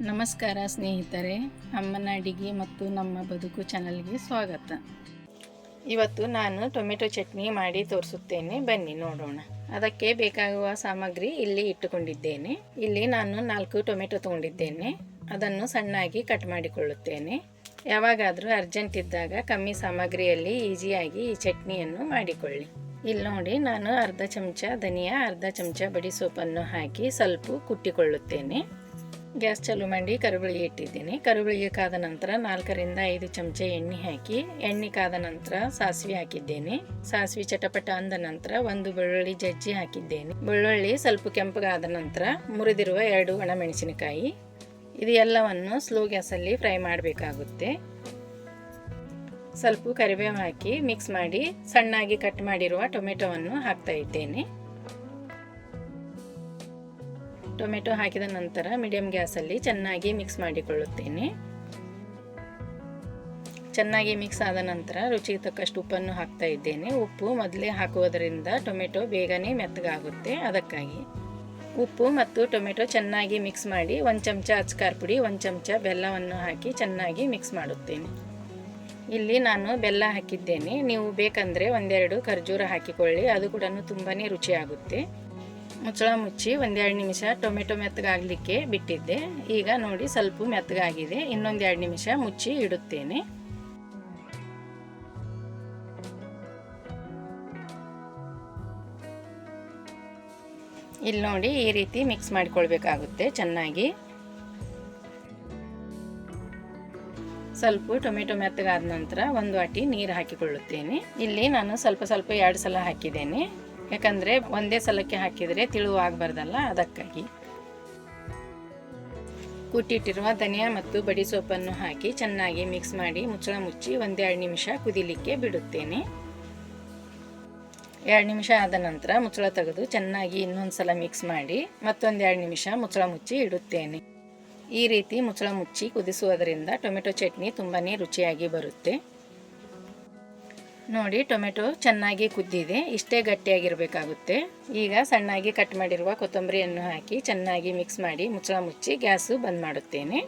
ನಮಸ್ಕಾರ ಸ್ನೇಹಿತರೆ, ಅಮ್ಮನ ಅಡಿಗೆ ಮತ್ತು ನಮ್ಮ ಬದುಕು ಚಾನಲ್ಗೆ ಸ್ವಾಗತ. ಇವತ್ತು ನಾನು ಟೊಮೆಟೊ ಚಟ್ನಿ ಮಾಡಿ ತೋರಿಸುತ್ತೇನೆ. ಬನ್ನಿ ನೋಡೋಣ. ಅದಕ್ಕೆ ಬೇಕಾಗುವ ಸಾಮಗ್ರಿ ಇಲ್ಲಿ ಇಟ್ಟುಕೊಂಡಿದ್ದೇನೆ. ಇಲ್ಲಿ ನಾನು ನಾಲ್ಕು ಟೊಮೆಟೊ ತಗೊಂಡಿದ್ದೇನೆ. ಅದನ್ನು ಸಣ್ಣಾಗಿ ಕಟ್ ಮಾಡಿಕೊಳ್ಳುತ್ತೇನೆ. ಯಾವಾಗಾದರೂ ಅರ್ಜೆಂಟ್ ಇದ್ದಾಗ ಕಮ್ಮಿ ಸಾಮಗ್ರಿಯಲ್ಲಿ ಈಸಿಯಾಗಿ ಈ ಚಟ್ನಿಯನ್ನು ಮಾಡಿಕೊಳ್ಳಿ. ಇಲ್ಲಿ ನೋಡಿ, ನಾನು ಅರ್ಧ ಚಮಚ ಧನಿಯಾ, ಅರ್ಧ ಚಮಚ ಬಡಿ ಸೊಪ್ಪನ್ನು ಹಾಕಿ ಸ್ವಲ್ಪ ಕುಟ್ಟಿಕೊಳ್ಳುತ್ತೇನೆ. ಗ್ಯಾಸ್ ಚಾಲು ಮಾಡಿ ಕರುಬಳಿಗೆ ಇಟ್ಟಿದ್ದೀನಿ. ಕರುಬಳಿಗೆ ಕಾದ ನಂತರ ನಾಲ್ಕರಿಂದ ಐದು ಚಮಚ ಎಣ್ಣೆ ಹಾಕಿ, ಎಣ್ಣೆ ಕಾದ ನಂತರ ಸಾಸಿವೆ ಹಾಕಿದ್ದೇನೆ. ಸಾಸಿವೆ ಚಟಪಟ ಅಂದ ನಂತರ ಒಂದು ಬೆಳ್ಳುಳ್ಳಿ ಜಜ್ಜಿ ಹಾಕಿದ್ದೇನೆ. ಬೆಳ್ಳುಳ್ಳಿ ಸ್ವಲ್ಪ ಕೆಂಪಗಾದ ನಂತರ ಮುರಿದಿರುವ ಎರಡು ಒಣಮೆಣಸಿನಕಾಯಿ. ಇದು ಎಲ್ಲವನ್ನು ಸ್ಲೋ ಗ್ಯಾಸಲ್ಲಿ ಫ್ರೈ ಮಾಡಬೇಕಾಗುತ್ತೆ. ಸ್ವಲ್ಪ ಕರಿಬೇವು ಹಾಕಿ ಮಿಕ್ಸ್ ಮಾಡಿ ಸಣ್ಣಾಗಿ ಕಟ್ ಮಾಡಿರುವ ಟೊಮೆಟೊವನ್ನು ಹಾಕ್ತಾ ಇದ್ದೇನೆ. ಟೊಮೆಟೊ ಹಾಕಿದ ನಂತರ ಮೀಡಿಯಂ ಗ್ಯಾಸಲ್ಲಿ ಚೆನ್ನಾಗಿ ಮಿಕ್ಸ್ ಮಾಡಿಕೊಳ್ಳುತ್ತೇನೆ. ಚೆನ್ನಾಗಿ ಮಿಕ್ಸ್ ಆದ ನಂತರ ರುಚಿಗೆ ತಕ್ಕಷ್ಟು ಉಪ್ಪನ್ನು ಹಾಕ್ತಾ ಇದ್ದೇನೆ. ಉಪ್ಪು ಮೊದಲೇ ಹಾಕುವುದರಿಂದ ಟೊಮೆಟೊ ಬೇಗನೆ ಮೆತ್ತಗಾಗುತ್ತೆ. ಅದಕ್ಕಾಗಿ ಉಪ್ಪು ಮತ್ತು ಟೊಮೆಟೊ ಚೆನ್ನಾಗಿ ಮಿಕ್ಸ್ ಮಾಡಿ ಒಂದು ಚಮಚ ಅಚ್ಕಾರ ಪುಡಿ, ಒಂದು ಚಮಚ ಬೆಲ್ಲವನ್ನು ಹಾಕಿ ಚೆನ್ನಾಗಿ ಮಿಕ್ಸ್ ಮಾಡುತ್ತೇನೆ. ಇಲ್ಲಿ ನಾನು ಬೆಲ್ಲ ಹಾಕಿದ್ದೇನೆ. ನೀವು ಬೇಕಂದರೆ ಒಂದೆರಡು ಖರ್ಜೂರ ಹಾಕಿಕೊಳ್ಳಿ. ಅದು ಕೂಡ ತುಂಬಾ ರುಚಿಯಾಗುತ್ತೆ. ಮುಚ್ಚಳ ಮುಚ್ಚಿ ಒಂದೆರಡು ನಿಮಿಷ ಟೊಮೆಟೊ ಮೆತ್ತಗಾಗಲಿಕ್ಕೆ ಬಿಟ್ಟಿದ್ದೆ. ಈಗ ನೋಡಿ ಸ್ವಲ್ಪ ಮೆತ್ತಗಾಗಿದೆ. ಇನ್ನೊಂದೆರಡು ನಿಮಿಷ ಮುಚ್ಚಿ ಇಡುತ್ತೇನೆ. ಇಲ್ಲಿ ನೋಡಿ ಈ ರೀತಿ ಮಿಕ್ಸ್ ಮಾಡಿಕೊಳ್ಬೇಕಾಗುತ್ತೆ ಚೆನ್ನಾಗಿ. ಸ್ವಲ್ಪ ಟೊಮೆಟೊ ಮೆತ್ತಗಾದ ನಂತರ ಒಂದು ವಾಟಿ ನೀರು ಹಾಕಿಕೊಳ್ಳುತ್ತೇನೆ. ಇಲ್ಲಿ ನಾನು ಸ್ವಲ್ಪ ಸ್ವಲ್ಪ ಎರಡು ಸಲ ಹಾಕಿದ್ದೇನೆ. ಯಾಕಂದರೆ ಒಂದೇ ಸಲಕ್ಕೆ ಹಾಕಿದರೆ ತಿಳುವಾಗಬಾರ್ದಲ್ಲ ಅದಕ್ಕಾಗಿ. ಕುಟ್ಟಿಟ್ಟಿರುವ ಧನಿಯಾ ಮತ್ತು ಬಡಿ ಸೊಪ್ಪನ್ನು ಹಾಕಿ ಚೆನ್ನಾಗಿ ಮಿಕ್ಸ್ ಮಾಡಿ ಮುಚ್ಚಳ ಮುಚ್ಚಿ ಒಂದೆರಡು ನಿಮಿಷ ಕುದಿಲಿಕ್ಕೆ ಬಿಡುತ್ತೇನೆ. ಎರಡು ನಿಮಿಷ ಆದ ನಂತರ ಮುಚ್ಚಳ ತೆಗೆದು ಚೆನ್ನಾಗಿ ಇನ್ನೊಂದು ಸಲ ಮಿಕ್ಸ್ ಮಾಡಿ ಮತ್ತೊಂದೆರಡು ನಿಮಿಷ ಮುಚ್ಚಳ ಮುಚ್ಚಿ ಇಡುತ್ತೇನೆ. ಈ ರೀತಿ ಮುಚ್ಚಳ ಮುಚ್ಚಿ ಕುದಿಸುವುದರಿಂದ ಟೊಮೆಟೊ ಚಟ್ನಿ ತುಂಬಾ ರುಚಿಯಾಗಿ ಬರುತ್ತೆ. ನೋಡಿ, ಟೊಮೆಟೊ ಚೆನ್ನಾಗಿ ಕುದ್ದಿದೆ. ಇಷ್ಟೇ ಗಟ್ಟಿಯಾಗಿರಬೇಕಾಗುತ್ತೆ. ಈಗ ಸಣ್ಣಾಗಿ ಕಟ್ ಮಾಡಿರುವ ಕೊತ್ತಂಬರಿಯನ್ನು ಹಾಕಿ ಚೆನ್ನಾಗಿ ಮಿಕ್ಸ್ ಮಾಡಿ ಮುಚ್ಚಳ ಮುಚ್ಚಿ ಗ್ಯಾಸು ಬಂದ್ ಮಾಡುತ್ತೇನೆ.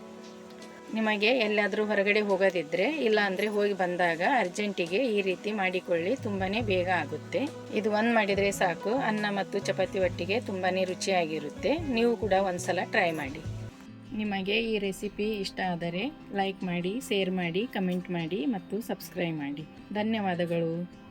ನಿಮಗೆ ಎಲ್ಲಾದರೂ ಹೊರಗಡೆ ಹೋಗೋದಿದ್ದರೆ ಇಲ್ಲ ಅಂದರೆ ಹೋಗಿ ಬಂದಾಗ ಅರ್ಜೆಂಟಿಗೆ ಈ ರೀತಿ ಮಾಡಿಕೊಳ್ಳಿ ತುಂಬಾ ಬೇಗ ಆಗುತ್ತೆ. ಇದು ಒಂದು ಮಾಡಿದರೆ ಸಾಕು. ಅನ್ನ ಮತ್ತು ಚಪಾತಿ ಒಟ್ಟಿಗೆ ತುಂಬಾ ರುಚಿಯಾಗಿರುತ್ತೆ. ನೀವು ಕೂಡ ಒಂದ್ಸಲ ಟ್ರೈ ಮಾಡಿ. ನಿಮಗೆ ಈ ರೆಸಿಪಿ ಇಷ್ಟ ಆದರೆ ಲೈಕ್ ಮಾಡಿ ಶೇರ್ ಮಾಡಿ ಕಮೆಂಟ್ ಮಾಡಿ ಮತ್ತು ಸಬ್ಸ್ಕ್ರೈಬ್ ಮಾಡಿ. ಧನ್ಯವಾದಗಳು.